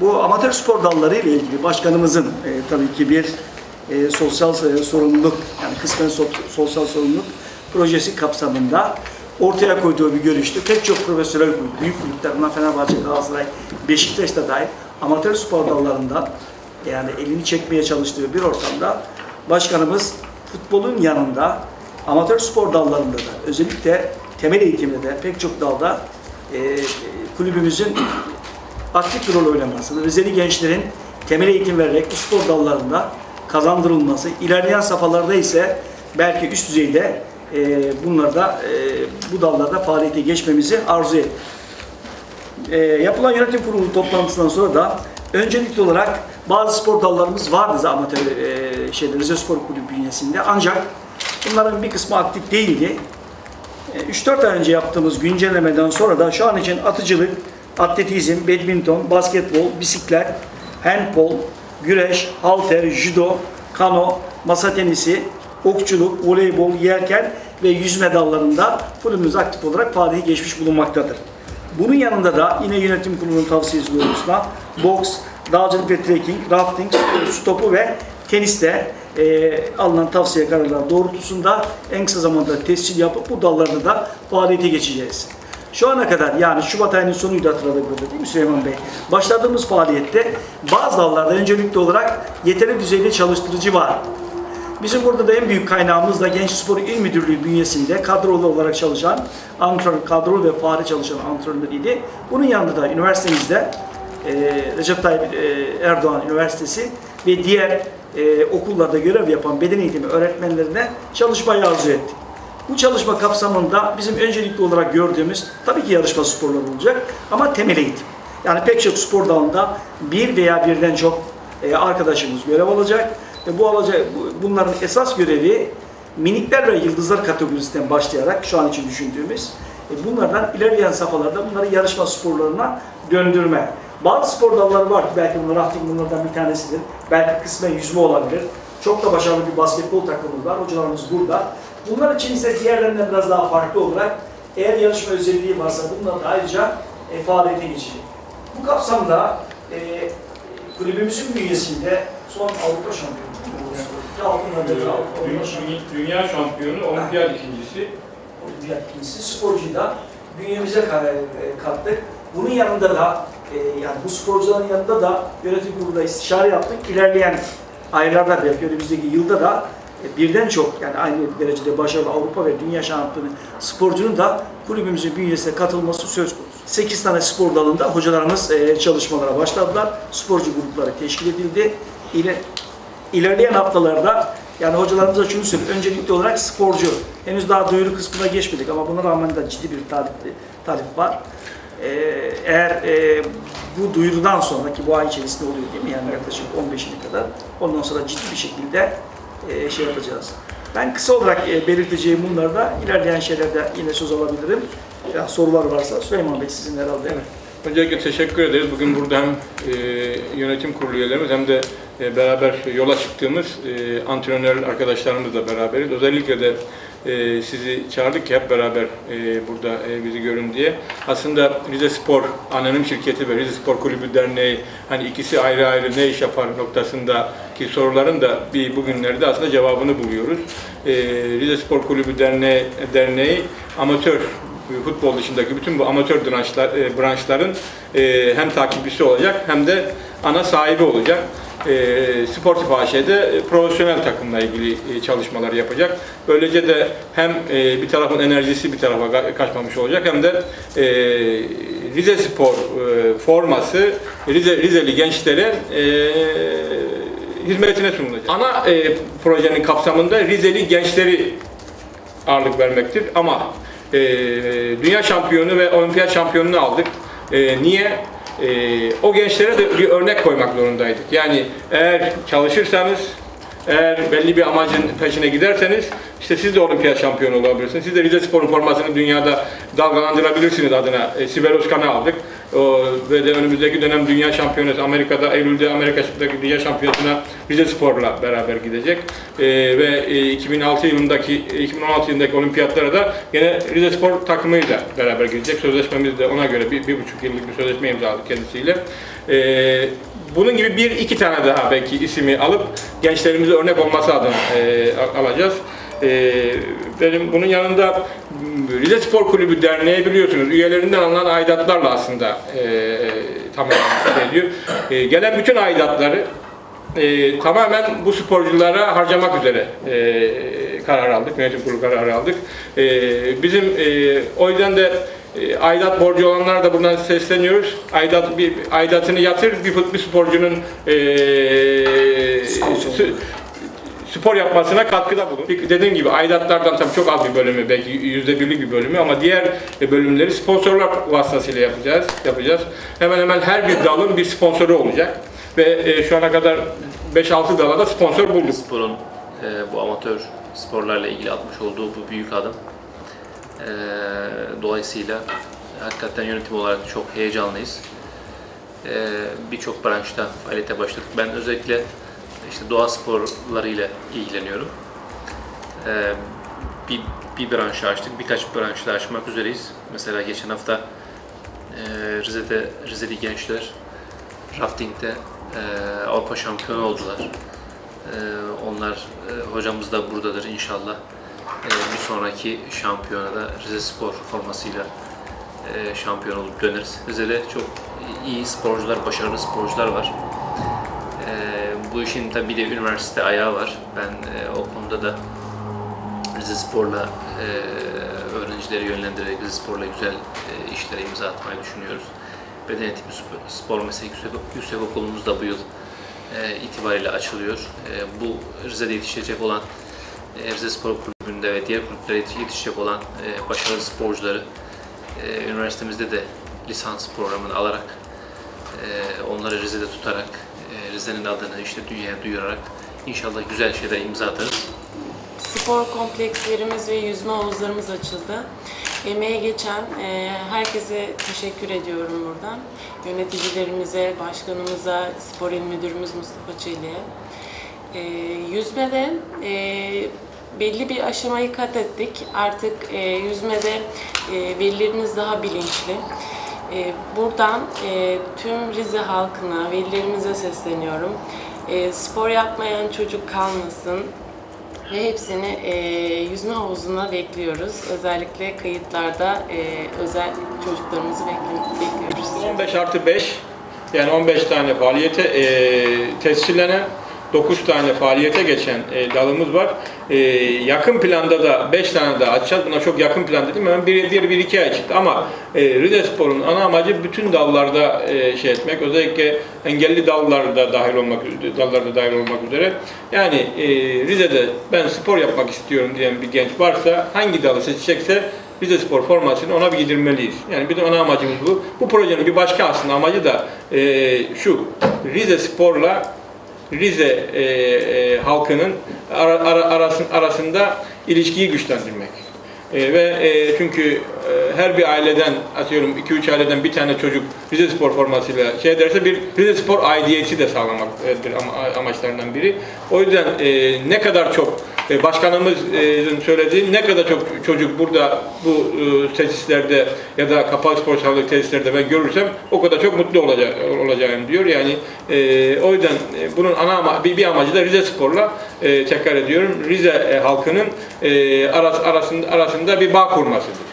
Bu amatör spor dalları ile ilgili başkanımızın e, tabii ki bir e, sosyal e, sorumluluk yani kısmen so- sosyal sorumluluk projesi kapsamında ortaya koyduğu bir görüştü. Pek çok profesyonel büyük kulüpler, buna Fenerbahçe, Galatasaray, Beşiktaş da dahil amatör spor dallarından yani elini çekmeye çalıştığı bir ortamda başkanımız futbolun yanında amatör spor dallarında da özellikle temel eğitimde de pek çok dalda e, kulübümüzün aktif bir rol oynaması, Rizeli gençlerin temel eğitim vererek bu spor dallarında kazandırılması, ilerleyen safhalarda ise belki üst düzeyde e, bunlarda e, bu dallarda faaliyete geçmemizi arzu. E, yapılan yönetim kurulu toplantısından sonra da öncelikli olarak bazı spor dallarımız vardı amatör e, şeyde, Rize Spor Kulübü bünyesinde ancak bunların bir kısmı aktif değildi. E, 3-4 ay önce yaptığımız güncellemeden sonra da şu an için atıcılık, atletizm, badminton, basketbol, bisiklet, handbol, güreş, halter, judo, kano, masa tenisi, okçuluk, voleybol, yelken ve yüzme dallarında kulübümüz aktif olarak faaliyete geçmiş bulunmaktadır. Bunun yanında da yine yönetim kurulunun tavsiyesi doğrultusunda boks, dağcılık ve trekking, rafting, su topu ve teniste e, alınan tavsiye kararları doğrultusunda en kısa zamanda tescil yapıp bu dallarda da faaliyete geçeceğiz. Şu ana kadar yani Şubat ayının sonuydu hatırladığımda değil mi Süleyman Bey? Başladığımız faaliyette bazı dallarda öncelikli olarak yeterli düzeyde çalıştırıcı var. Bizim burada da en büyük kaynağımız da Genç Spor İl Müdürlüğü bünyesinde kadrolu olarak çalışan antrenör, kadrolu ve fare çalışan antrenör idi. Bunun yanında da üniversitemizde e, Recep Tayyip e, Erdoğan Üniversitesi ve diğer e, okullarda görev yapan beden eğitimi öğretmenlerine çalışmayı arzu ettik. Bu çalışma kapsamında bizim öncelikli olarak gördüğümüz tabii ki yarışma sporları olacak ama temel eğitim. Yani pek çok spor dalında bir veya birden çok e, arkadaşımız görev alacak ve bu alacak bu- bunların esas görevi minikler ve yıldızlar kategorisinden başlayarak şu an için düşündüğümüz e, bunlardan ilerleyen safhalarda bunları yarışma sporlarına döndürme. Bazı spor dalları var ki belki bunlar rafting bunlardan bir tanesidir. Belki kısmen yüzme olabilir. Çok da başarılı bir basketbol takımımız var. Hocalarımız burada. Bunlar için ise diğerlerinden biraz daha farklı olarak eğer yarışma özelliği varsa bunlar da ayrıca e, faaliyete geçecek. Bu kapsamda e, kulübümüzün bünyesinde son Avrupa şampiyonu. Dünya, şampiyonu. olimpiyat ikincisi. Olimpiyat ikincisi sporcuyu da bünyemize e, kattık. Bunun yanında da e, yani bu sporcuların yanında da yönetim kurulunda istişare yaptık. İlerleyen aylarda belki önümüzdeki yılda da birden çok yani aynı derecede başarılı Avrupa ve dünya şampiyonu sporcunun da kulübümüzün bünyesine katılması söz konusu. 8 tane spor dalında hocalarımız e, çalışmalara başladılar. Sporcu grupları teşkil edildi. İle, İlerleyen haftalarda yani hocalarımıza şunu söyleyeyim. Öncelikli olarak sporcu. Henüz daha duyuru kısmına geçmedik ama buna rağmen de ciddi bir talep, talep var. Ee, eğer e, bu duyurudan sonra ki bu ay içerisinde oluyor değil mi? Yani yaklaşık 15'ine kadar. Ondan sonra ciddi bir şekilde e, şey yapacağız. Ben kısa olarak e, belirteceğim bunları da ilerleyen şeylerde yine söz alabilirim. Ya, sorular varsa Süleyman Bey sizin herhalde. Öncelikle teşekkür ederiz. Bugün burada hem e, yönetim kurulu üyelerimiz hem de beraber yola çıktığımız e, antrenör arkadaşlarımızla beraberiz. Özellikle de e, sizi çağırdık ki hep beraber e, burada e, bizi görün diye. Aslında Rize Spor Anonim Şirketi ve Rize Spor Kulübü Derneği hani ikisi ayrı ayrı ne iş yapar noktasındaki soruların da bir bugünlerde aslında cevabını buluyoruz. E, Rize Spor Kulübü Derneği, Derneği amatör futbol dışındaki bütün bu amatör branşlar, e, branşların hem takipçisi olacak hem de ana sahibi olacak. E, Sportif AŞ'de e, profesyonel takımla ilgili e, çalışmalar yapacak. Böylece de hem e, bir tarafın enerjisi bir tarafa ka- kaçmamış olacak hem de e, Rize Spor e, forması Rize, Rizeli gençlere e, hizmetine sunulacak. Ana e, projenin kapsamında Rizeli gençleri ağırlık vermektir. Ama e, dünya şampiyonu ve olimpiyat şampiyonunu aldık. E, niye? E, o gençlere de bir örnek koymak zorundaydık. Yani eğer çalışırsanız, eğer belli bir amacın peşine giderseniz, işte siz de olimpiyat şampiyonu olabilirsiniz. Siz de Rize Spor'un formasını dünyada dalgalandırabilirsiniz adına. E, Sibel Özkan'ı aldık. O, ve de önümüzdeki dönem Dünya Şampiyonası Amerika'da Eylül'de Amerika'daki Dünya Şampiyonası'na Rize Spor'la beraber gidecek. Ee, ve e, 2006 yılındaki 2016 yılındaki olimpiyatlara da yine Rize Spor takımıyla beraber gidecek. Sözleşmemiz de ona göre bir, bir buçuk yıllık bir sözleşme imzaladık kendisiyle. Ee, bunun gibi bir iki tane daha belki ismi alıp gençlerimize örnek olması adına e, al- alacağız. Ee, benim bunun yanında Rize Spor Kulübü Derneği biliyorsunuz üyelerinden alınan aidatlarla aslında e, tamamen şey ediyor. E, gelen bütün aidatları e, tamamen bu sporculara harcamak üzere e, karar aldık, yönetim kurulu kararı aldık. E, bizim e, o yüzden de e, aidat borcu olanlar da buradan sesleniyoruz. Aidat bir aidatını yatır bir, bir sporcunun e, spor yapmasına katkıda bulun. Dediğim gibi aidatlardan tabii çok az bir bölümü, belki yüzde birlik bir bölümü ama diğer bölümleri sponsorlar vasıtasıyla yapacağız. yapacağız. Hemen hemen her bir dalın bir sponsoru olacak ve e, şu ana kadar 5-6 dala da sponsor bulduk. Spor'un e, bu amatör sporlarla ilgili atmış olduğu bu büyük adım. E, dolayısıyla hakikaten yönetim olarak çok heyecanlıyız. E, Birçok branşta faaliyete başladık. Ben özellikle işte doğa sporlarıyla ilgileniyorum. E, bir, bir branşı açtık, birkaç branşı da açmak üzereyiz. Mesela geçen hafta e, Rize'de Rizeli gençler raftingde e, Avrupa şampiyonu oldular. Ee, onlar e, hocamız da buradadır inşallah. Ee, bir sonraki şampiyonada Rize Spor formasıyla e, şampiyon olup döneriz. Rize'de çok iyi sporcular, başarılı sporcular var. Bu işin tabii bir de üniversite ayağı var. Ben e, o konuda da Rize Spor'la e, öğrencileri yönlendirerek Rize Spor'la güzel e, işlere imza atmayı düşünüyoruz. Beden Eğitimi Spor- Meslek Yüksek, Yüksek Okulumuz da bu yıl e, itibariyle açılıyor. E, bu Rize'de yetişecek olan e, Rize Spor Kulübü'nde ve diğer kulüplere yetiş- yetişecek olan e, başarılı sporcuları e, üniversitemizde de lisans programını alarak e, onları Rize'de tutarak e, Rize'nin adını işte dünyaya duyurarak inşallah güzel şeyler imza atarız. Spor komplekslerimiz ve yüzme havuzlarımız açıldı. Emeğe geçen e, herkese teşekkür ediyorum buradan. Yöneticilerimize, başkanımıza, spor il müdürümüz Mustafa Çelik'e. E, yüzmede e, belli bir aşamayı kat ettik. Artık e, yüzmede e, velilerimiz daha bilinçli. E, buradan e, tüm Rize halkına, velilerimize sesleniyorum. E, spor yapmayan çocuk kalmasın. Ve hepsini e, yüzme havuzuna bekliyoruz. Özellikle kayıtlarda e, özel çocuklarımızı bekli- bekliyoruz. 15 artı 5 yani 15 tane faaliyete e, tescillenen 9 tane faaliyete geçen e, dalımız var. E, yakın planda da 5 tane daha açacağız. Buna çok yakın plan dedim. Hemen 1 bir, bir, iki ay çıktı ama e, Rize Spor'un ana amacı bütün dallarda e, şey etmek. Özellikle engelli dallarda dahil olmak dallarda dahil olmak üzere. Yani e, Rize'de ben spor yapmak istiyorum diyen bir genç varsa hangi dalı seçecekse Rize Spor formasını ona bir giydirmeliyiz. Yani bizim ana amacımız bu. Bu projenin bir başka aslında amacı da e, şu. Rize Spor'la Rize e, e, halkının ara, ara- arasın- arasında ilişkiyi güçlendirmek. E, ve e, çünkü e, her bir aileden atıyorum 2-3 aileden bir tane çocuk Rize Spor formasıyla şey derse bir Rize Spor aidiyeti de sağlamak e, bir ama- amaçlarından biri. O yüzden e, ne kadar çok e, başkanımızın söylediği ne kadar çok çocuk burada bu e, tesislerde ya da kapalı spor salonu tesislerde ben görürsem o kadar çok mutlu olacak, olacağım diyor. Yani e, o yüzden e, bunun ana ama, bir, bir amacı da Rize Spor'la e, tekrar ediyorum Rize e, halkının e, aras, arasında, arasında bir bağ kurmasıdır.